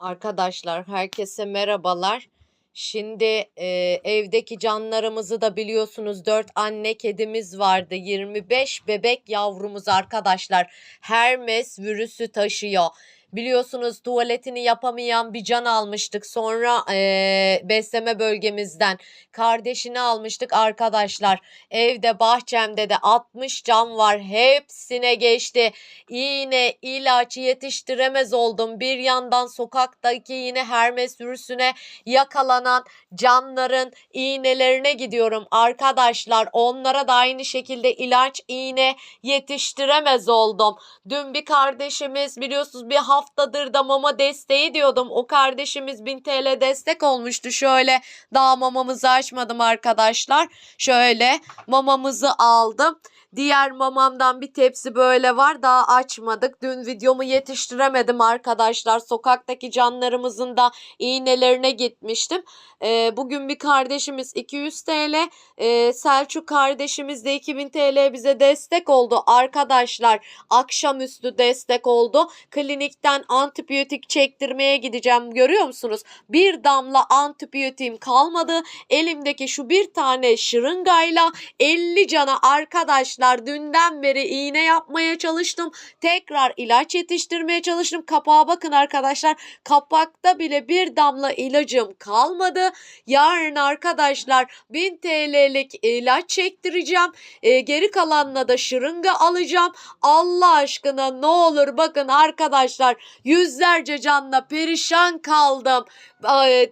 Arkadaşlar herkese merhabalar. Şimdi e, evdeki canlarımızı da biliyorsunuz 4 anne kedimiz vardı. 25 bebek yavrumuz arkadaşlar. Hermes virüsü taşıyor. Biliyorsunuz tuvaletini yapamayan bir can almıştık. Sonra e, besleme bölgemizden kardeşini almıştık arkadaşlar. Evde bahçemde de 60 can var. Hepsine geçti. İğne, ilaç yetiştiremez oldum. Bir yandan sokaktaki yine Hermes virüsüne yakalanan canların iğnelerine gidiyorum arkadaşlar. Onlara da aynı şekilde ilaç, iğne yetiştiremez oldum. Dün bir kardeşimiz biliyorsunuz bir haftadır da mama desteği diyordum. O kardeşimiz 1000 TL destek olmuştu. Şöyle daha mamamızı açmadım arkadaşlar. Şöyle mamamızı aldım. Diğer mamamdan bir tepsi böyle var. Daha açmadık. Dün videomu yetiştiremedim arkadaşlar. Sokaktaki canlarımızın da iğnelerine gitmiştim. Ee, bugün bir kardeşimiz 200 TL. Ee, Selçuk kardeşimiz de 2000 TL bize destek oldu. Arkadaşlar akşamüstü destek oldu. Klinikten antibiyotik çektirmeye gideceğim. Görüyor musunuz? Bir damla antibiyotiğim kalmadı. Elimdeki şu bir tane şırıngayla 50 cana arkadaşlar dünden beri iğne yapmaya çalıştım. Tekrar ilaç yetiştirmeye çalıştım. Kapağa bakın arkadaşlar. Kapakta bile bir damla ilacım kalmadı. Yarın arkadaşlar 1000 TL'lik ilaç çektireceğim. Ee, geri kalanla da şırınga alacağım. Allah aşkına ne olur bakın arkadaşlar yüzlerce canla perişan kaldım.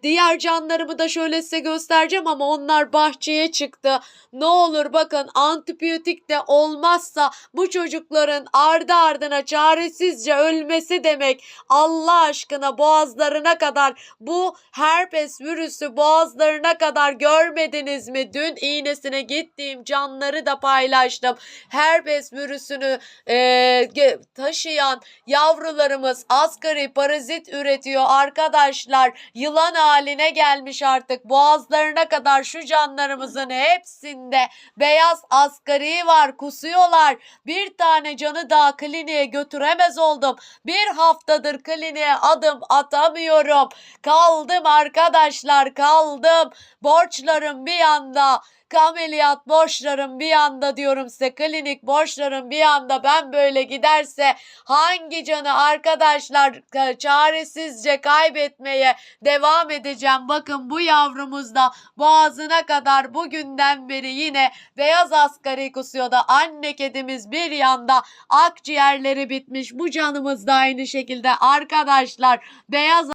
Diğer canlarımı da şöyle size göstereceğim ama onlar bahçeye çıktı. Ne olur bakın antibiyotik de olmazsa bu çocukların ardı ardına çaresizce ölmesi demek. Allah aşkına boğazlarına kadar bu herpes virüsü boğazlarına kadar görmediniz mi? Dün iğnesine gittiğim canları da paylaştım. Herpes virüsünü e, taşıyan yavrularımız asgari parazit üretiyor arkadaşlar. Yılan haline gelmiş artık. Boğazlarına kadar şu canlarımızın hepsinde beyaz asgari var. Kusuyorlar. Bir tane canı daha kliniğe götüremez oldum. Bir haftadır kliniğe adım atamıyorum. Kaldım arkadaşlar kaldım. Borçlarım bir yanda. Ameliyat borçlarım bir yanda diyorum size klinik borçlarım bir yanda ben böyle giderse hangi canı arkadaşlar ka- çaresizce kaybetmeye devam edeceğim. Bakın bu yavrumuz da boğazına kadar bugünden beri yine beyaz asgari kusuyor da anne kedimiz bir yanda akciğerleri bitmiş. Bu canımız da aynı şekilde arkadaşlar beyaz